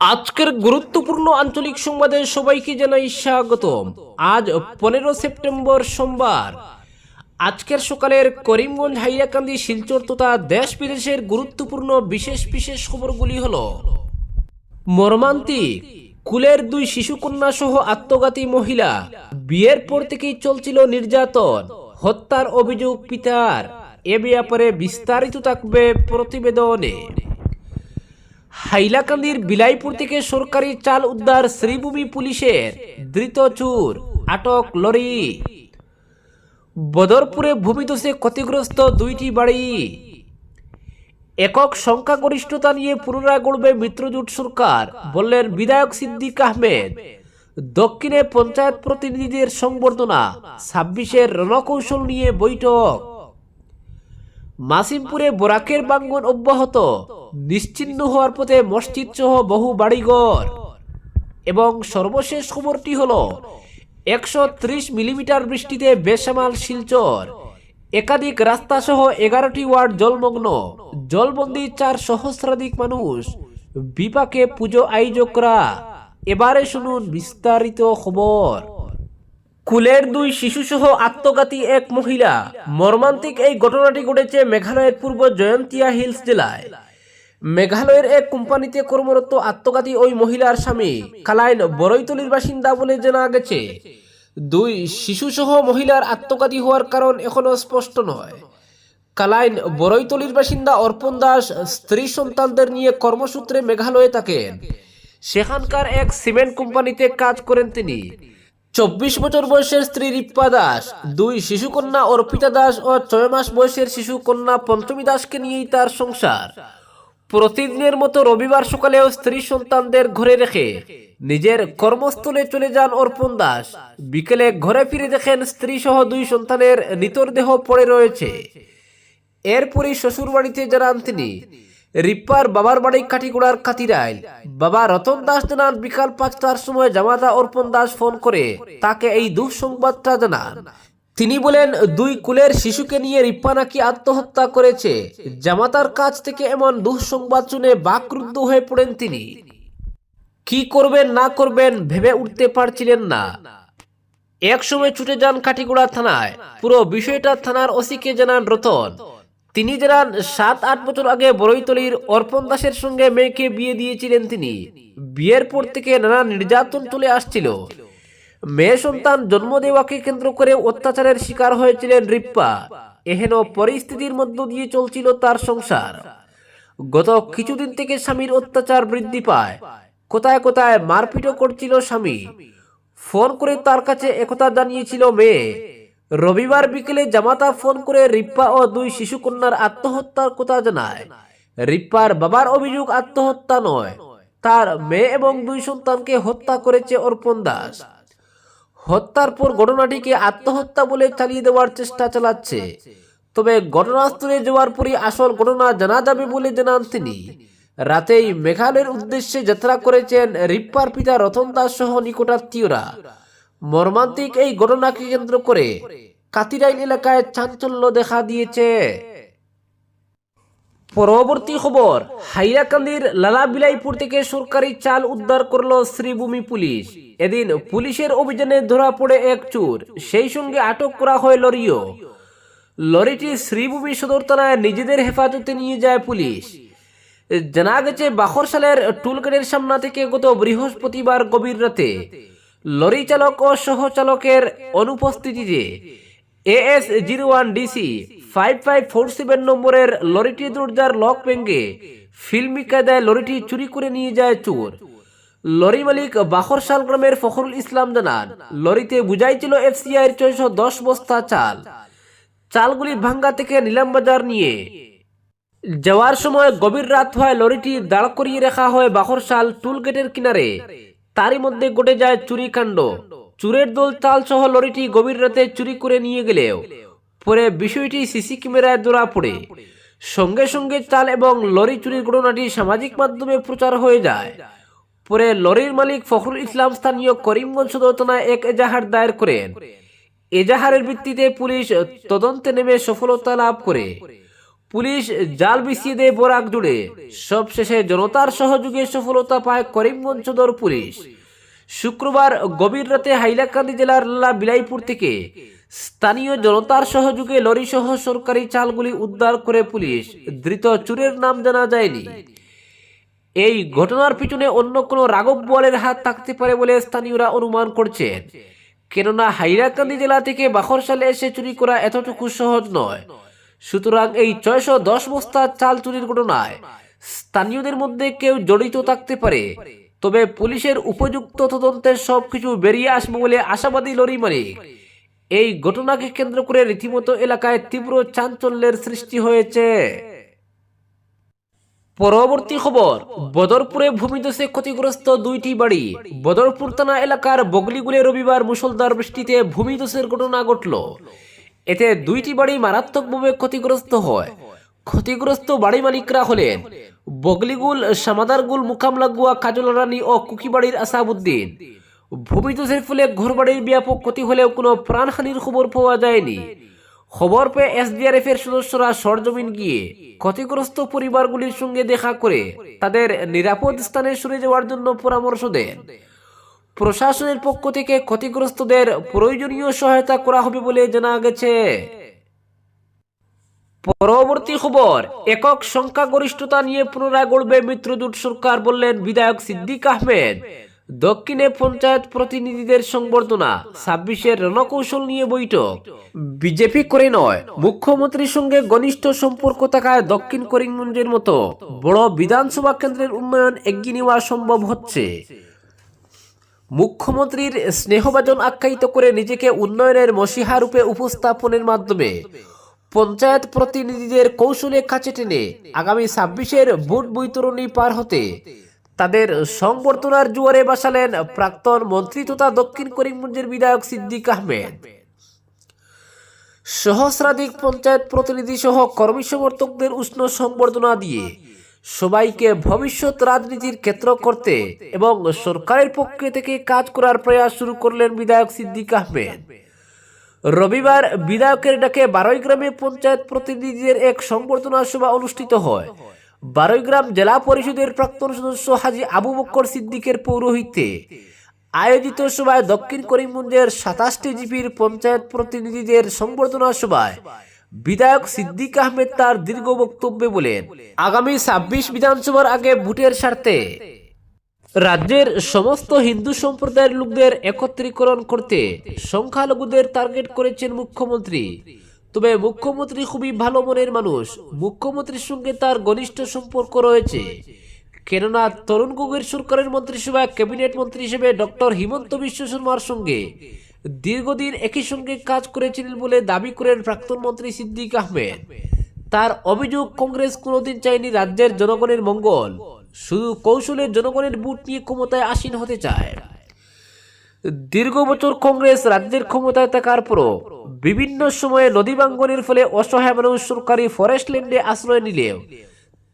আজকের গুরুত্বপূর্ণ আঞ্চলিক সংবাদে সবাইকে জানাই স্বাগতম। আজ পনেরো সেপ্টেম্বর সোমবার। আজকের সকালের করিমগঞ্জ হাইরাকান্দি শিলচর তথা দেশ বিদেশের গুরুত্বপূর্ণ বিশেষ বিশেষ খবরগুলি হল মর্মান্তিক, কুলের দুই শিশুকন্যা সহ আত্মঘাতী মহিলা, বিয়ের পর থেকেই চলছিল নির্যাতন, হত্যার অভিযোগ পিতার। এ ব্যাপারে বিস্তারিত থাকবে প্রতিবেদনে। হাইলাকান্দির বিলাইপুর থেকে সরকারি চাল উদ্ধার শ্রীভূমি পুলিশের ধৃত চুর, আটক লরি। বদরপুরে ভূমিধসে ক্ষতিগ্রস্ত দুইটি বাড়ি। একক সংখ্যাগরিষ্ঠতা নিয়ে পুনরায় গড়বে মিত্রজোট সরকার, বললেন বিধায়ক সিদ্দিক আহমেদ। দক্ষিণে পঞ্চায়েত প্রতিনিধিদের সংবর্ধনা, ছাব্বিশের রণকৌশল নিয়ে বৈঠক। মাসিমপুরে বরাকের বাঙ্গন অব্যাহত। নিশ্চিহ্ন হওয়ার পথে মসজিদ সহ বহু বাড়িঘর। এবং সর্বশেষ খবরটি হল, একশো ত্রিশ মিলিমিটার বৃষ্টিতে বেসামাল শিলচর। একাধিক রাস্তা সহ এগারোটি ওয়ার্ড জলমগ্ন। জলবন্দি চার সহস্রাধিক মানুষ। বিপাকে পুজো আয়োজকরা। এবারে শুনুন বিস্তারিত খবর। কুলের দুই শিশুসহ আত্মঘাতী এক মহিলা। মর্মান্তিক এই ঘটনাটি ঘটেছে মেঘালয়ের পূর্ব জয়ন্তিয়া হিলস জেলায়। মেঘালয়ের এক কোম্পানিতে কর্মরত আত্মঘাতী ওই মহিলার স্বামী কালাইন বরৈতলির বাসিন্দা বলে জানা গেছে। দুই শিশুসহ মহিলার আত্মঘাতী হওয়ার কারণ এখনও স্পষ্ট নয়। কালাইন বরৈতলির বাসিন্দা অর্পণ দাস স্ত্রী সন্তানদের নিয়ে কর্মসূত্রে মেঘালয়ে থাকেন। সেখানকার এক সিমেন্ট কোম্পানিতে কাজ করেন তিনি। চব্বিশ বছর বয়সের স্ত্রী রিপ্পা দাস, দুই শিশুকন্যা অর্পিতা দাস ও ছয় মাস বয়সের শিশু কন্যা পঞ্চমী দাসকে নিয়েই তার সংসার। প্রতিদিনের মতো রবিবার সকালেও স্ত্রী সন্তানদের ঘরে রেখে নিজের কর্মস্থলে চলে যান অর্পণ দাস। বিকেলে ঘরে ফিরে দেখেন স্ত্রী সহ দুই সন্তানের নিতর দেহ পড়ে রয়েছে। এরপরই শ্বশুর বাড়িতে জানান তিনি রিপ্পার বাবার বাড়ি কাঠিগোড়ার কাতিরাইল। বাবা রতন দাস জানান, বিকাল পাঁচটার সময় জামাতা অর্পণ দাস ফোন করে তাকে এই দুঃসংবাদটা জানান। তিনি বলেন, দুই কুলের শিশুকে নিয়ে রিপ্পা নাকি আত্মহত্যা করেছে। জামাতার কাছ থেকে এমন দুঃসংবাদ শুনে বাকরুদ্ধ হয়ে পড়েন তিনি। কি করবেন, না করবেন ভেবে উঠতে পারছিলেন না। এক সময় ছুটে যান কাঠিগুড়া থানায়। পুরো বিষয়টা থানার ওসিকে জানান রতন। তিনি জানান সাত, আট বছর আগে বড়ইতলির অর্পণ দাসের সঙ্গে মেয়েকে বিয়ে দিয়েছিলেন তিনি, বিয়ের পর থেকে নানা নির্যাতন চলে আসছিল। মেয়ে সন্তান জন্ম দেওয়াকে কেন্দ্র করে অত্যাচারের শিকার হয়েছিলেন রিপ্পা। এহেন পরিস্থিতির মধ্য দিয়ে চলছিল তার সংসার। গত কিছুদিন থেকে স্বামীর অত্যাচার বৃদ্ধি পায়। কোথায় কোথায় মারপিটও করছিল স্বামী। ফোন করে তার কাছে একথা জানিয়েছিল মেয়ে। রবিবার বিকেলে জামাতা ফোন করে রিপ্পা ও দুই শিশুকন্যার আত্মহত্যার কথা জানায়। রিপ্পার বাবার অভিযোগ আত্মহত্যা নয়। তার মেয়ে এবং দুই সন্তানকে হত্যা করেছে অর্পণ দাস। হত্যার পর ঘটনাটিকে আত্মহত্যা বলে চালিয়ে দেওয়ার চেষ্টা চালাচ্ছে। তবে ঘটনাস্থলে যাওয়ার পরই আসল ঘটনা জানা যাবে বলে জানান তিনি। রাতেই মেঘালয়ের উদ্দেশ্যে যাত্রা করেছেন রিপ্পার পিতা রতন দাস সহ নিকটাত্মীয়রা। মর্মান্তিক এই ঘটনাকে কেন্দ্র করে কাতিরাইল এলাকায় চাঞ্চল্য দেখা দিয়েছে। পরবর্তী খবর, হাইলাকান্দির লালাবিলাইপুর থেকে সরকারি চাল উদ্ধার করল শ্রীভূমি পুলিশ। এদিন পুলিশের অভিযানে ধরা পড়ে এক চোর, সেই সঙ্গে আটক করা হয় লরিও। লরিটি শ্রীভূমি সদর থানায় নিজেদের হেফাজতে নিয়ে যায় পুলিশ। জানা গেছে, বাখরশালের টুলগেটের সামনা থেকে গত বৃহস্পতিবার গভীর রাতে লরি চালক ও সহচালকের অনুপস্থিতিতে AS zero one DC five five four seven নম্বরের লরিটি দরজার লক ভেঙে ফিল্মি কায়দায় লরিটি চুরি করে নিয়ে যায় চোর। লরি মালিক বাখরশাল গ্রামের ফখরুল ইসলাম জানান, লরিতে বুঝাইছিল এফসিআই ছয়শো দশ বস্তা চাল। চালগুলি ভাঙ্গা থেকে নিলাম বাজার নিয়ে। যাওয়ার সময় গভীর রাত হয় লরিটি দাঁড় করিয়ে রাখা হয় বাখরশাল টুল গেটের কিনারে। তারই মধ্যে ঘটে যায় চুরি কাণ্ড। চুরের দল চাল সহ লরিটি গভীর রাতে চুরি করে নিয়ে গেলেও পরে বিষয়টি সিসি ক্যামেরায় ধরা পড়ে। সঙ্গে সঙ্গে চাল এবং লরি চুরির ঘটনাটি সামাজিক মাধ্যমে প্রচার হয়ে যায়। পরে লরির মালিক ফখরুল ইসলাম স্থানীয় করিমগঞ্জ সদর থানায় এক এজাহার দায়ের করেন। এজাহারের ভিত্তিতে পুলিশ তদন্তে নেমে সফলতা লাভ করে। পুলিশ জাল বিছিয়ে দেয় বরাক জুড়ে। সবশেষে জনতার সহযোগে সফলতা পায় করিমগঞ্জ সদর পুলিশ। শুক্রবার গভীর রাতে হাইলাকান্দি জেলার লালা বিলাইপুর থেকে স্থানীয় জনতার সহযোগে লরি সহ সরকারি চালগুলি উদ্ধার করে পুলিশ ধৃত চুরের নাম জানা যায়নি। এই ঘটনার পিছনে অন্য কোনো রাঘব বোয়ালের হাত থাকতে পারে বলে স্থানীয়রা অনুমান করছেন। কেননা হাইলাকান্দি জেলা থেকে বাখরসালে এসে চুরি করা এতটুকু সহজ নয়। সুতরাং এই ছয়শো দশ বস্তা চাল চুরির ঘটনায় স্থানীয়দের মধ্যে কেউ জড়িত থাকতে পারে। তবে পুলিশের উপযুক্ত তদন্তে সবকিছু বেরিয়ে আসবে বলে আশাবাদী লরি মালিক। এই ঘটনাকে কেন্দ্র করে রীতিমতো এলাকায় তীব্র চাঞ্চল্যের সৃষ্টি হয়েছে। পরবর্তী খবর, বদরপুরে ভূমিধসে ক্ষতিগ্রস্ত দুইটি বাড়ি। বদরপুর থানা এলাকার বগলিগুলে রবিবার মুষলধার বৃষ্টিতে ভূমিধসের ঘটনা ঘটল। এতে দুইটি বাড়ি মারাত্মকভাবে ক্ষতিগ্রস্ত হয়। ক্ষতিগ্রস্ত বাড়ি মালিকরা হলেন বগলিগুল, সামাদারগুল, মুকামলাগুয়া কাজল রানী ও কুকিবাড়ির আসাবুদ্দিন। ভূমিধসের ফলে ঘরবাড়ির ব্যাপক ক্ষতি হলেও কোনো প্রাণহানির খবর পাওয়া যায়নি। খবর পেয়ে এসডিআরএফ এর সদস্যরা সরজমিন গিয়ে ক্ষতিগ্রস্ত পরিবারগুলির সঙ্গে দেখা করে তাদের নিরাপদ স্থানে সরে যাওয়ার জন্য পরামর্শ দেন। প্রশাসনের পক্ষ থেকে ক্ষতিগ্রস্তদের প্রয়োজনীয় সহায়তা করা হবে বলে জানা গেছে। পরবর্তী খবর, একক সংখ্যাগরিষ্ঠতা নিয়ে পুনরায় গড়বে মিত্রজোট সরকার বললেন বিধায়ক সিদ্দিক আহমেদ। দক্ষিণে পঞ্চায়েত প্রতিনিধিদের সংবর্ধনা, ছাব্বিশের রণকৌশল নিয়ে বৈঠক। বিজেপি করে নয়, মুখ্যমন্ত্রীর সঙ্গে ঘনিষ্ঠ সম্পর্ক থাকায় দক্ষিণ করিমগঞ্জের মতো বড় বিধানসভা কেন্দ্রের উন্নয়ন এগিয়ে নেওয়া সম্ভব হচ্ছে। মুখ্যমন্ত্রীর স্নেহভাজন আখ্যায়িত করে নিজেকে উন্নয়নের মসিহা রূপে উপস্থাপনের মাধ্যমে পঞ্চায়েত প্রতিনিধিদের কৌশলে কাছে টেনে আগামী ছাব্বিশের ভোট বৈতরণী পার হতে তাদের সংবর্ধনার জোয়ারে বাসালেন প্রাক্তন মন্ত্রী তথা দক্ষিণ করিমগঞ্জের বিধায়ক সিদ্দিক আহমেদ। সহস্রাধিক পঞ্চায়েত প্রতিনিধি সহ কর্মী সমর্থকদের উষ্ণ সংবর্ধনা দিয়ে সবাইকে ভবিষ্যৎ রাজনীতির ক্ষেত্র করতে এবং সরকারের পক্ষে থেকে কাজ করার প্রয়াস শুরু করলেন বিধায়ক সিদ্দিক আহমেদ। রবিবার বিধায়কের ডাকে বারোই গ্রামে পঞ্চায়েত প্রতিনিধিদের এক সংবর্ধনা সভা অনুষ্ঠিত হয়। বারোইগ্রাম জেলা পরিষদের প্রাক্তন সদস্য হাজি আবু বক্কর সিদ্দিকের পৌরোহিত্যে আয়োজিত সভায় দক্ষিণ করিমগঞ্জের সাতাশটি জিপির পঞ্চায়েত প্রতিনিধিদের সংবর্ধনা সভায় বিধায়ক সিদ্দিক আহমেদ তার দীর্ঘ বক্তব্যে বলেন, আগামী ছাব্বিশ বিধানসভার আগে ভোটের স্বার্থে রাজ্যের সমস্ত হিন্দু সম্প্রদায়ের লোকদের একত্রীকরণ করতে সংখ্যালঘুদের টার্গেট করেছেন মুখ্যমন্ত্রী। তবে মুখ্যমন্ত্রী খুবই ভালো মনের মানুষ। মুখ্যমন্ত্রীর সঙ্গে তার ঘনিষ্ঠ সম্পর্ক রয়েছে। কেননা তরুণ গগৈর সরকারের মন্ত্রিসভায় ক্যাবিনেট মন্ত্রী হিসেবে ডক্টর হিমন্ত বিশ্ব শর্মার সঙ্গে দীর্ঘদিন একই সঙ্গে কাজ করেছিলেন বলে দাবি করেন প্রাক্তন মন্ত্রী সিদ্দিক আহমেদ। তার অভিযোগ, কংগ্রেস কোনোদিন চায়নি রাজ্যের জনগণের মঙ্গল। শুধু কৌশলে জনগণের বুট নিয়ে ক্ষমতায় আসীন হতে চায়। দীর্ঘ বছর কংগ্রেস রাজ্যের ক্ষমতায় থাকার পরও বিভিন্ন সময়ে নদী ভাঙ্গনের ফলে অসহায় মানুষ সরকারি ফরেস্ট ল্যান্ডে আশ্রয় নিলেও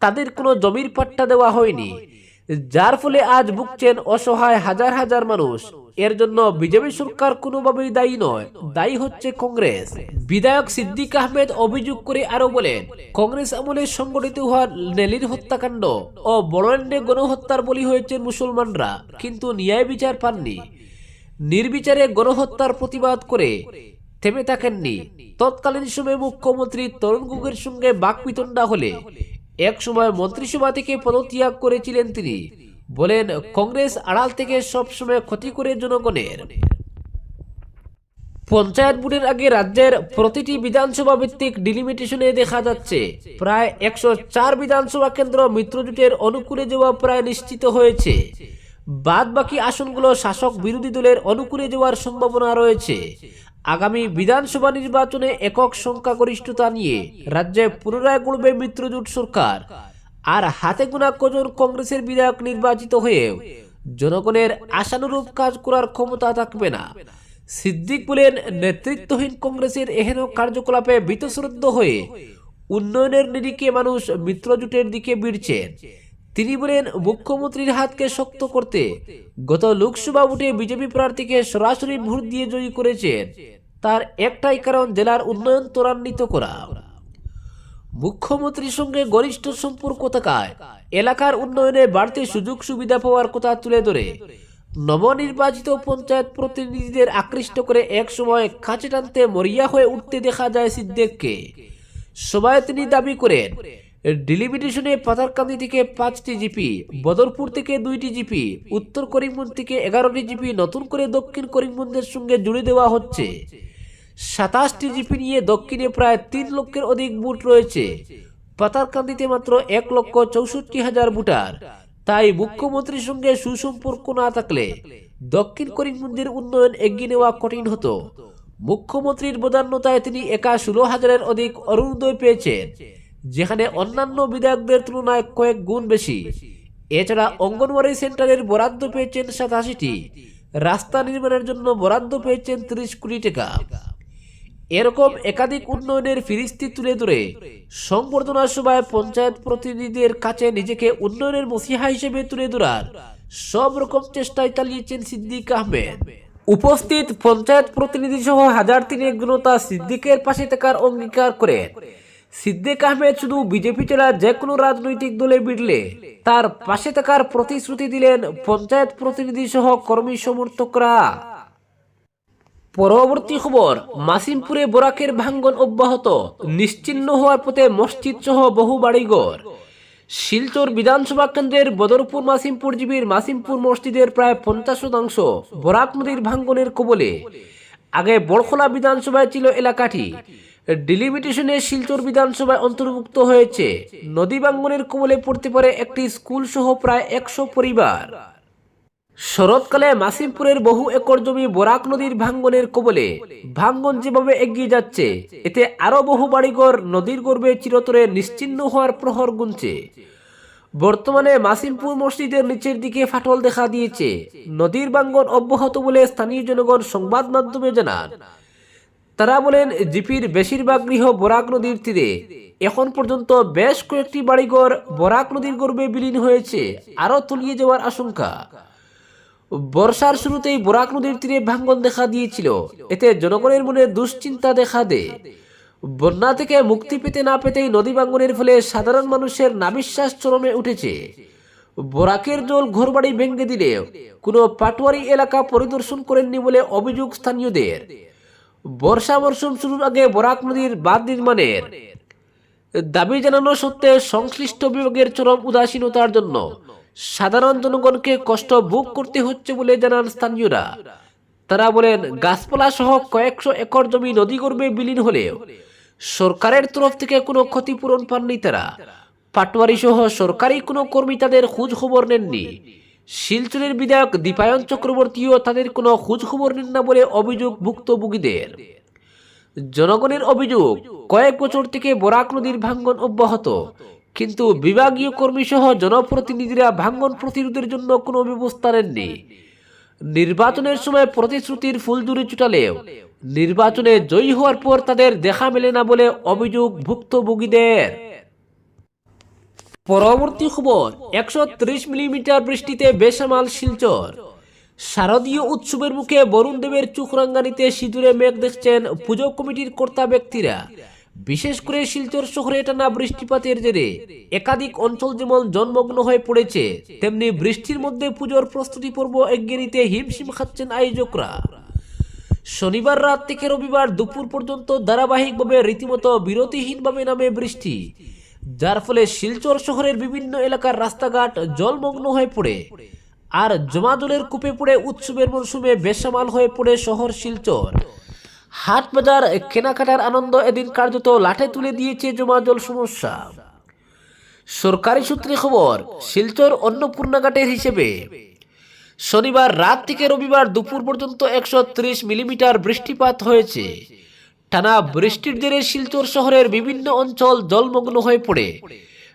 তাদের কোনো জমির পাট্টা দেওয়া হয়নি। যার ফলে আজ ভুগছেন অসহায় হাজার হাজার মানুষ। এর জন্য বিজেপি সরকার কোনোভাবেই দায়ী নয়। দায়ী হচ্ছে কংগ্রেস। বিধায়ক সিদ্দিক আহমেদ অভিযোগ করে আরও বলেন, কংগ্রেস আমলে সংগঠিত হওয়া নেলির হত্যাকাণ্ড ও বড়ল্যান্ডে গণহত্যার বলি হয়েছেন মুসলমানরা, কিন্তু ন্যায় বিচার পাননি। নির্বিচারে গণহত্যার প্রতিবাদ করে থেমে থাকেননি। তৎকালীন সময়ে মুখ্যমন্ত্রী তরুণ গুগের সঙ্গে বাকবিতণ্ডা হলে এক সময় মন্ত্রিসভা থেকে পদত্যাগ করেছিলেন তিনি। বলেন, কংগ্রেস আড়াল থেকে সবসময় ক্ষতি করে জনগণের। পঞ্চায়েত ভোটের আগে রাজ্যের প্রতিটি বিধানসভা ভিত্তিক ডিলিমিটেশনে দেখা যাচ্ছে, প্রায় একশো চার বিধানসভা কেন্দ্র মিত্রজোটের অনুকূলে যাওয়া প্রায় নিশ্চিত হয়েছে। বাদ বাকি আসনগুলো শাসক বিরোধী দলের অনুকূলে যাওয়ার সম্ভাবনা রয়েছে। আগামী বিধানসভা নির্বাচনে একক সংখ্যাগরিষ্ঠতা নিয়ে রাজ্যে পুনরায় গড়বে মিত্রজোট সরকার। আর হাতে গোনা কজন কংগ্রেসের বিধায়ক নির্বাচিত হয়েও জনগণের আশানুরূপ কাজ করার ক্ষমতা থাকবে না। সিদ্দিক বলেন, নেতৃত্বহীন কংগ্রেসের এহেন কার্যকলাপে বিতশ্রদ্ধ হয়ে উন্নয়নের নিরিখে মানুষ মিত্রজোটের দিকে ভিড়ছেন। তিনি বলেন, মুখ্যমন্ত্রীর হাতকে শক্ত করতে গত লোকসভা ভোটে বিজেপি প্রার্থীকে সরাসরি ভোট দিয়ে জয়ী করেছেন। তার একটাই কারণ জেলার উন্নয়ন ত্বরান্বিত করা। মুখ্যমন্ত্রীর সঙ্গে ঘনিষ্ঠ সম্পর্ক থাকায় এলাকার উন্নয়নে বাড়তি সুযোগ সুবিধা পাওয়ার কথা তুলে ধরে নবনির্বাচিত পঞ্চায়েত প্রতিনিধিদের আকৃষ্ট করে এক সময় কাছে টানতে মরিয়া হয়ে উঠতে দেখা যায় সিদ্দেককে। সবাই তিনি দাবি করেন ডিলিমিটেশনে পাতারকান্দি থেকে পাঁচটি জিপি, বদরপুর থেকে দুইটি জিপি, উত্তর করিমগঞ্জ থেকে এগারোটি জিপি, নতুন করে দক্ষিণ করিমগঞ্জের সঙ্গে জুড়ে দেওয়া হচ্ছে। সাতাশটি জিপি নিয়ে দক্ষিণে প্রায় তিন লক্ষের অধিক বুট রয়েছে। পাতারকান্দিতে মাত্র এক লক্ষ চৌষট্টি হাজার বুটার। তাই মুখ্যমন্ত্রীর সঙ্গে সুসম্পর্ক না থাকলে দক্ষিণ করিমগঞ্জের উন্নয়ন এগিয়ে নেওয়া কঠিন হতো। মুখ্যমন্ত্রীর বদান্যতায় তিনি একা ষোলো হাজারের অধিক অরুণোদয় পেয়েছেন। যেখানে অন্যান্য বিধায়কদের তুলনায় কয়েক গুণ বেশি। এছাড়া অঙ্গনওয়াড়ি সেন্টারের বরাদ্দ পেয়েছেন সাতাশিটি। রাস্তা নির্মাণের জন্য বরাদ্দ পেয়েছেন ত্রিশ কোটি টাকা। এরকম একাধিক উন্নয়নের ফিরিস্তি তুলে ধরে সংবর্ধনা সভায় পঞ্চায়েত প্রতিনিধিদের কাছে নিজেকে উন্নয়নের মসিহা হিসেবে তুলে ধরার সব রকম চেষ্টায় চালিয়েছেন সিদ্দিক আহমেদ। উপস্থিত পঞ্চায়েত প্রতিনিধি সহ হাজার তিনেক জনতা সিদ্দিকের পাশে থাকার অঙ্গীকার করেন। সিদ্দিক আহমেদ শুধু বিজেপি ছাড়া যে কোনো রাজনৈতিক দলে বিড়লে তার পাশে থাকার প্রতিশ্রুতি দিলেন পঞ্চায়েত প্রতিনিধি সহ কর্মী সমর্থকরা। পরবর্তী খবর, মাসিমপুরে বোরাকের ভাঙ্গন অব্যাহত নিশ্চিহ্ন হওয়ার পথে মসজিদ সহ বহু বাড়িঘর। শিলচর বিধানসভা কেন্দ্রের বদরপুর মাসিমপুর জীবীর মাসিমপুর মসজিদের প্রায় পঞ্চাশ শতাংশ বরাক নদীর ভাঙ্গনের কবলে। আগে বড়খোলা বিধানসভায় ছিল এলাকাটি। ডিলিমিটেশনে শিলচর বিধানসভায় অন্তর্ভুক্ত হয়েছে। নদী ভাঙ্গনের কবলে পড়তে পারে একটি স্কুল সহ প্রায় একশো পরিবার। শরৎকালে মাসিমপুরের বহু একর জমি বরাক নদীর ভাঙ্গনের কবলে ভাঙ্গন যেভাবে এগিয়ে যাচ্ছে, এতে আরও বহু বাড়িঘর নদীর গর্ভে চিরতরে নিশ্চিহ্ন হওয়ার প্রহর গুনছে। বর্তমানে মাসিমপুর মসজিদের নিচের দিকে ফাটল দেখা দিয়েছে। নদীর ভাঙ্গন অব্যাহত বলে স্থানীয় জনগণ সংবাদ মাধ্যমে জানান। তারা বলেন জিপির বেশিরভাগ গৃহ বরাক নদীর তীরে। এখন পর্যন্ত বেশ কয়েকটি বাড়িঘর বরাক নদীর গর্বে বিলীন হয়েছে আরও তলিয়ে যাওয়ার আশঙ্কা। বর্ষার শুরুতেই বরাক নদীর তীরে ভাঙ্গন দেখা দিয়েছিল। এতে জনগণের মনে দুশ্চিন্তা দেখা দেয়। বন্যা থেকে মুক্তি পেতে না পেতেই নদী ভাঙ্গনের ফলে সাধারণ মানুষের নাবিশ্বাস চরমে উঠেছে। বরাকের জল ঘরবাড়ি ভেঙে দিলে কোনো পাটোয়ারি এলাকা পরিদর্শন করেননি বলে অভিযোগ স্থানীয়দের। বর্ষা মরশুম শুরুর আগে বরাক নদীর বাঁধ নির্মাণের দাবি জানানো সত্ত্বে সংশ্লিষ্ট বিভাগের চরম উদাসীনতার জন্য সাধারণ জনগণকে কষ্ট ভোগ করতে হচ্ছে বলে জানান স্থানীয়রা। তারা বলেন, গাছপালা সহ কয়েকশো একর জমি নদীগর্ভে বিলীন হলেও সরকারের তরফ থেকে কোনো ক্ষতিপূরণ পাননি তারা। পাটোয়ারি সহ সরকারি কোনো কর্মী তাদের খোঁজ খবর নেননি। শিলচরের বিধায়ক দীপায়ন চক্রবর্তীও তাদের কোনো খোঁজ খবর নেন না বলে অভিযোগ ভুক্তভোগীদের। জনগণের অভিযোগ, কয়েক বছর থেকে বরাক নদীর ভাঙ্গন অব্যাহত। কিন্তু বিভাগীয় কর্মী সহ জনপ্রতিনিধিরা ভাঙ্গন প্রতিরোধের জন্য কোনো ব্যবস্থা নেননি। নির্বাচনের সময় প্রতিশ্রুতির ফুলদুরি চুটালেও নির্বাচনে জয়ী হওয়ার পর তাদের দেখা মেলে না বলে অভিযোগ ভুক্তভোগীদের। পরবর্তী খবর, একশো ত্রিশ মিলিমিটার বৃষ্টিতে বেসামাল শিলচর। শারদীয় উৎসবের মুখে বরুণ দেবের চুখরাঙ্গানিতে সিঁদুরে মেঘ দেখছেন পুজো কমিটির কর্তা ব্যক্তিরা। বিশেষ করে শিলচর শহরে টানা বৃষ্টিপাতের জেরে একাধিক অঞ্চল যেমন জন্মগ্ন হয়ে পড়েছে, তেমনি বৃষ্টির মধ্যে পুজোর প্রস্তুতি পর্ব এগিয়ে নিতে হিমশিম খাচ্ছেন আয়োজকরা। শনিবার রাত থেকে রবিবার দুপুর পর্যন্ত ধারাবাহিকভাবে রীতিমতো বিরতিহীনভাবে নামে বৃষ্টি। যার ফলে শিলচর শহরের বিভিন্ন এলাকার রাস্তাঘাট জলমগ্ন হয়ে পড়ে। আর জমা জলের কূপে পড়ে উৎসবের মরশুমে বেসামাল হয়ে পড়ে শহর শিলচর। হাট বাজার, কেনাকাটার আনন্দ এদিন কার্যত লাঠে তুলে দিয়েছে জমা জল সমস্যা। সরকারি সূত্রে খবর, শিলচর অন্নপূর্ণাঘাটের হিসেবে। শনিবার রাত থেকে রবিবার দুপুর পর্যন্ত একশো ত্রিশ মিলিমিটার বৃষ্টিপাত হয়েছে। টানা বৃষ্টির জেরে শিলচর শহরের বিভিন্ন অঞ্চল জলমগ্ন হয়ে পড়ে।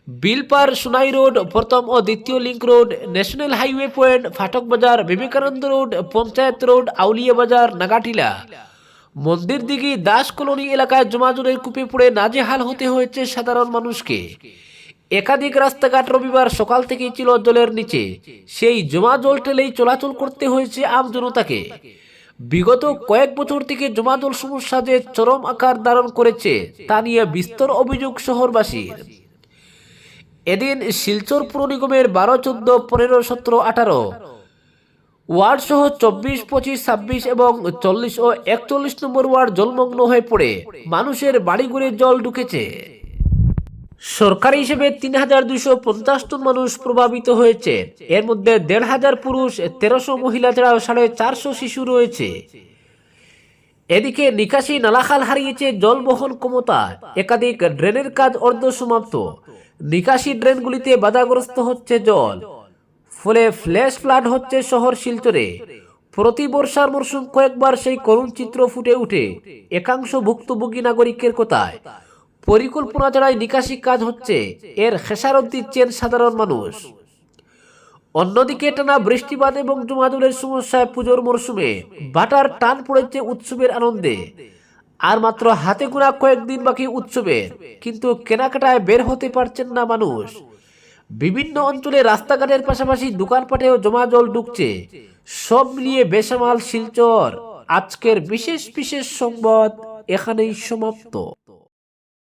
বিলপার সুনাই রোড, প্রথম ও দ্বিতীয় link road, national highway point, Fatak Bazar, Vivekananda road, panchayat road, Aulia Bazar, Nagatila. মন্দির দিঘি, দাস কলোনি এলাকায় জমাজলের কূপে পড়ে নাজেহাল হতে হয়েছে সাধারণ মানুষকে। একাধিক রাস্তাঘাট রবিবার সকাল থেকেই ছিল জলের নিচে। সেই জমা জল টেলেই চলাচল করতে হয়েছে আম জনতাকে। বিগত কয়েক বছর থেকে জমাজল সমস্যা যে চরম আকার ধারণ করেছে, তা নিয়ে বিস্তর অভিযোগ শহরবাসীর। এদিন শিলচর পুর নিগমের বারো, চোদ্দ, পনেরো, সতেরো, আঠারো, ওয়ার্ড সহ চব্বিশ, পঁচিশ, ছাব্বিশ এবং চল্লিশ ও একচল্লিশ নম্বর ওয়ার্ড জলমগ্ন হয়ে পড়ে মানুষের বাড়িঘরে জল ঢুকেছে। সরকারি হিসেবে তিন হাজার দুইশো পঞ্চাশ মানুষ প্রভাবিত হয়েছে। এর মধ্যে দেড় হাজার পুরুষ, তেরোশো মহিলা ছাড়াও সাড়ে চারশো শিশু রয়েছে। এদিকে নিকাশি নালাখাল হারিয়েছে জল বহন ক্ষমতা। একাধিক ড্রেনের কাজ অর্ধ সমাপ্ত নিকাশি ড্রেনগুলিতে বাধাগ্রস্ত হচ্ছে জল। ফলে ফ্ল্যাশ ফ্লাড হচ্ছে শহর শিলচরে। প্রতি বর্ষার মরশুম কয়েকবার সেই করুণ চিত্র ফুটে উঠে। একাংশ ভুক্তভোগী নাগরিকের কথায়? পরিকল্পনা ছাড়াই নিকাশি কাজ হচ্ছে। এর খেসারত দিচ্ছেন সাধারণ মানুষ। অন্যদিকে টানা বৃষ্টিপাত এবং জমাজলের সমস্যায় পুজোর মরশুমে বাটার টান পড়েছে উৎসবের আনন্দে। আর মাত্র হাতে গোনা কয়েকদিন বাকি উৎসবের কিন্তু কেনাকাটায় বের হতে পারছেন না মানুষ। বিভিন্ন অঞ্চলে রাস্তাঘাটের পাশাপাশি দোকানপাটেও জমা জল ঢুকছে। সব মিলিয়ে বেসামাল শিলচর। আজকের বিশেষ বিশেষ সংবাদ এখানেই সমাপ্ত।